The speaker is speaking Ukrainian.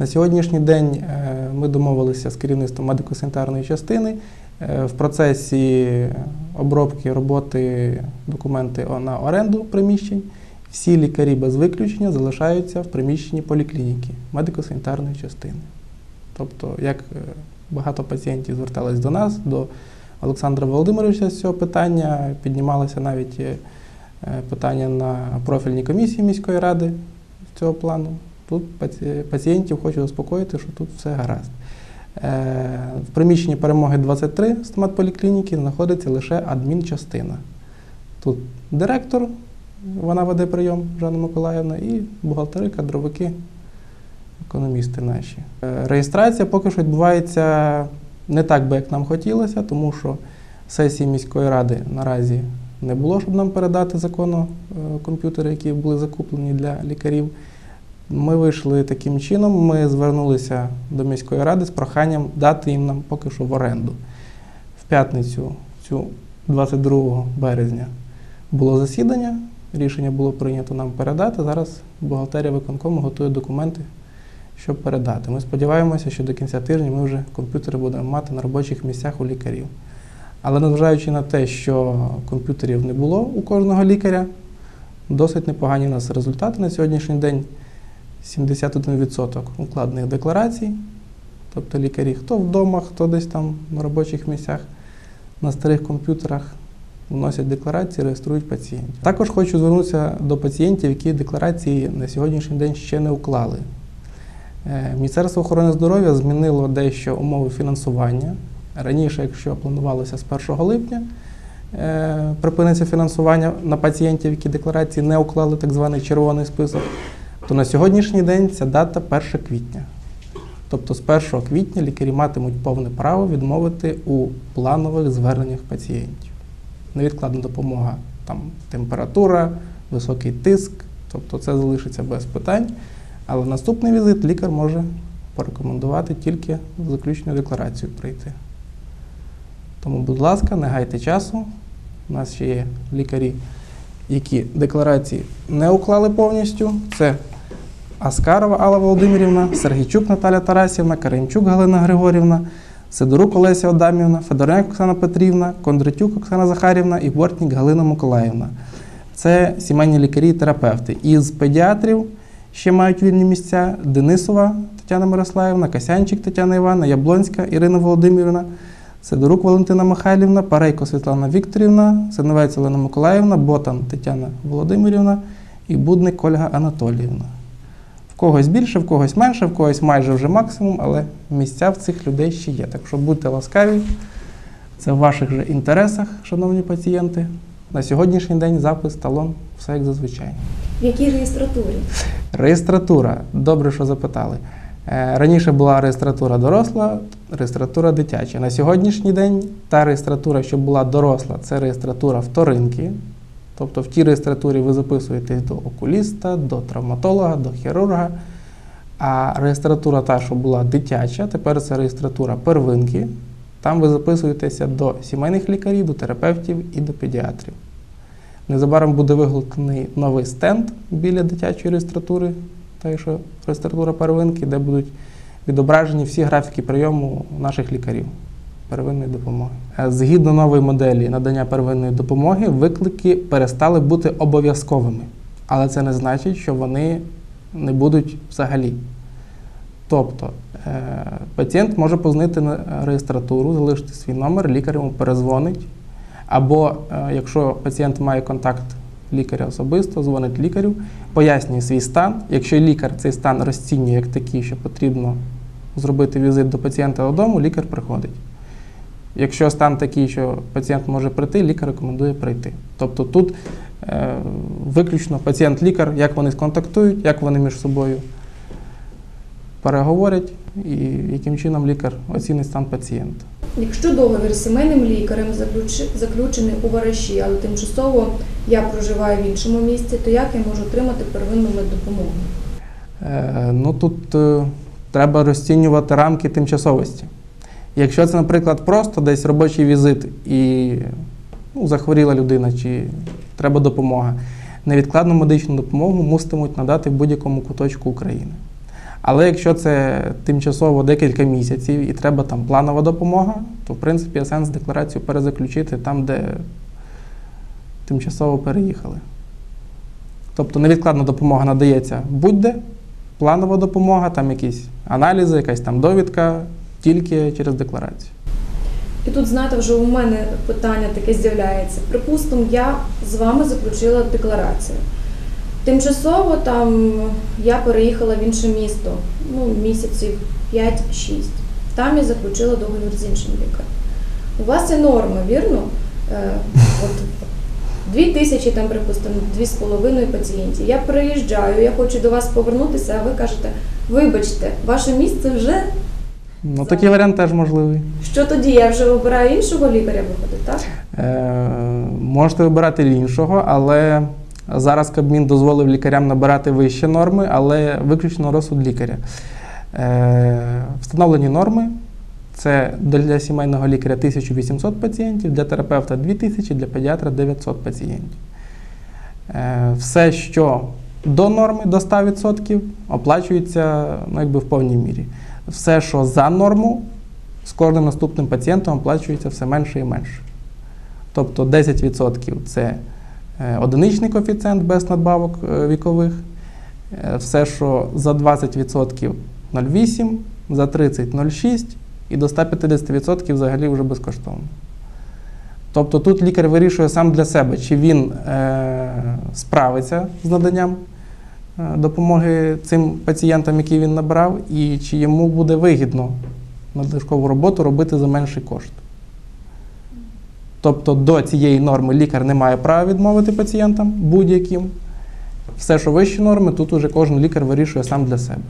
На сьогоднішній день е, ми домовилися з керівництвом медико-санітарної частини. Е, В процесі обробки роботи документи на оренду приміщень. Всі лікарі без виключення залишаються в приміщенні поліклініки медико-санітарної частини. Тобто, як е, багато пацієнтів звертались до нас, до Олександра Володимировича з цього питання, піднімалося навіть питання на профільній комісії міської ради з цього плану. Тут пацієнтів хочу заспокоїти, що тут все гаразд. Е, В приміщенні перемоги 23 стоматполіклініки знаходиться лише адмінчастина. Тут директор, вона веде прийом Жанна Миколаївна, і бухгалтери, кадровики, економісти наші. Е, Реєстрація поки що відбувається не так би, як нам хотілося, тому що сесії міської ради наразі не було, щоб нам передати законно е, комп'ютери, які були закуплені для лікарів. Ми вийшли таким чином, ми звернулися до міської ради з проханням дати їм нам поки що в оренду. В п'ятницю, цю 22 березня, було засідання, рішення було прийнято нам передати. Зараз бухгалтерія виконкому готує документи, щоб передати. Ми сподіваємося, що до кінця тижня ми вже комп'ютери будемо мати на робочих місцях у лікарів. Але незважаючи на те, що комп'ютерів не було у кожного лікаря, досить непогані у нас результати на сьогоднішній день. 71% укладених декларацій, тобто лікарі, хто вдома, хто десь там на робочих місцях, на старих комп'ютерах вносять декларації, реєструють пацієнтів. Також хочу звернутися до пацієнтів, які декларації на сьогоднішній день ще не уклали. Е, Міністерство охорони здоров'я змінило дещо умови фінансування. Раніше, якщо планувалося з 1 липня, е, припиниться фінансування на пацієнтів, які декларації не уклали так званий червоний список, то на сьогоднішній день ця дата 1 квітня. Тобто з 1 квітня лікарі матимуть повне право відмовити у планових зверненнях пацієнтів. Невідкладна допомога, там температура, високий тиск, тобто це залишиться без питань. Але наступний візит лікар може порекомендувати тільки з заключною декларацією прийти. Тому, будь ласка, не гайте часу. У нас ще є лікарі, які декларації не уклали повністю. Це Аскарова Алла Володимирівна, Сергійчук Наталя Тарасівна, Каринчук Галина Григорівна, Сидорук Олеся Адамівна, Федоренко Оксана Петрівна, Кондратюк Оксана Захарівна і Бортнік Галина Миколаївна. Це сімейні лікарі і терапевти. Із педіатрів ще мають вільні місця Денисова Тетяна Мирославівна, Касянчик Тетяна Івановна, Яблонська Ірина Володимирівна, Сидорук Валентина Михайлівна, Парейко Світлана Вікторівна, Синовець Олена Миколаївна, Ботан Тетяна Володимирівна і Будник Ольга Анатоліївна. В когось більше, в когось менше, в когось майже вже максимум, але місця в цих людей ще є. Так що будьте ласкаві, це в ваших же інтересах, шановні пацієнти. На сьогоднішній день запис, талон, все як зазвичай. В якій реєстратурі? Реєстратура. Добре, що запитали. Е, Раніше була реєстратура доросла, реєстратура дитяча. На сьогоднішній день та реєстратура, що була доросла, це реєстратура вторинки. Тобто в тій реєстратурі ви записуєтесь до окуліста, до травматолога, до хірурга. А реєстратура та, що була дитяча, тепер це реєстратура первинки. Там ви записуєтеся до сімейних лікарів, до терапевтів і до педіатрів. Незабаром буде виготовлений новий стенд біля дитячої реєстратури, та що реєстратура первинки, де будуть відображені всі графіки прийому наших лікарів первинної допомоги. Е, Згідно нової моделі надання первинної допомоги, виклики перестали бути обов'язковими, але це не значить, що вони не будуть взагалі. Тобто е, пацієнт може позвонити на реєстратуру, залишити свій номер, лікар йому перезвонить. Або е, якщо пацієнт має контакт лікаря особисто, дзвонить лікарю, пояснює свій стан. Якщо лікар цей стан розцінює як такий, що потрібно зробити візит до пацієнта додому, лікар приходить. Якщо стан такий, що пацієнт може прийти, лікар рекомендує прийти. Тобто тут е, виключно пацієнт-лікар, як вони сконтактують, як вони між собою переговорять і яким чином лікар оцінить стан пацієнта. Якщо договір з сімейним лікарем заключений у Вараші, але тимчасово я проживаю в іншому місці, то як я можу отримати первинну меддопомогу? Е, Ну тут е, треба розцінювати рамки тимчасовості. Якщо це, наприклад, просто десь робочий візит і ну, захворіла людина, чи треба допомога, невідкладну медичну допомогу муситимуть надати в будь-якому куточку України. Але якщо це тимчасово декілька місяців і треба там планова допомога, то в принципі є сенс декларацію перезаключити там, де тимчасово переїхали. Тобто невідкладна допомога надається будь-де, планова допомога, там якісь аналізи, якась там довідка, тільки через декларацію. І тут, знаєте, вже у мене питання таке з'являється. Припустимо, я з вами заключила декларацію. Тимчасово там я переїхала в інше місто, ну, місяців 5-6. Там я заключила договір з іншим лікарем. У вас є норма, вірно? Е, от, дві тисячі, там, припустимо, дві з половиною пацієнтів. Я приїжджаю, я хочу до вас повернутися, а ви кажете, вибачте, ваше місце вже. Ну, такий варіант теж можливий. Що тоді? Я вже обираю іншого лікаря, виходить, так? Е, можете вибирати іншого, але зараз Кабмін дозволив лікарям набирати вищі норми, але виключно розсуд лікаря. Е, встановлені норми це для сімейного лікаря 1800 пацієнтів, для терапевта 2000, для педіатра 900 пацієнтів. Е, все, що до норми, до 100%, оплачується ну, якби в повній мірі. Все, що за норму, з кожним наступним пацієнтом оплачується все менше і менше. Тобто 10% це е, одиничний коефіцієнт без надбавок е, вікових, Е, все, що за 20% 0,8, за 30 0,6 і до 150% взагалі вже безкоштовно. Тобто тут лікар вирішує сам для себе, чи він е, справиться з наданням допомоги цим пацієнтам, які він набрав, і чи йому буде вигідно надлишкову роботу робити за менший кошт. Тобто до цієї норми лікар не має права відмовити пацієнтам будь-яким. Все, що вищі норми, тут уже кожен лікар вирішує сам для себе.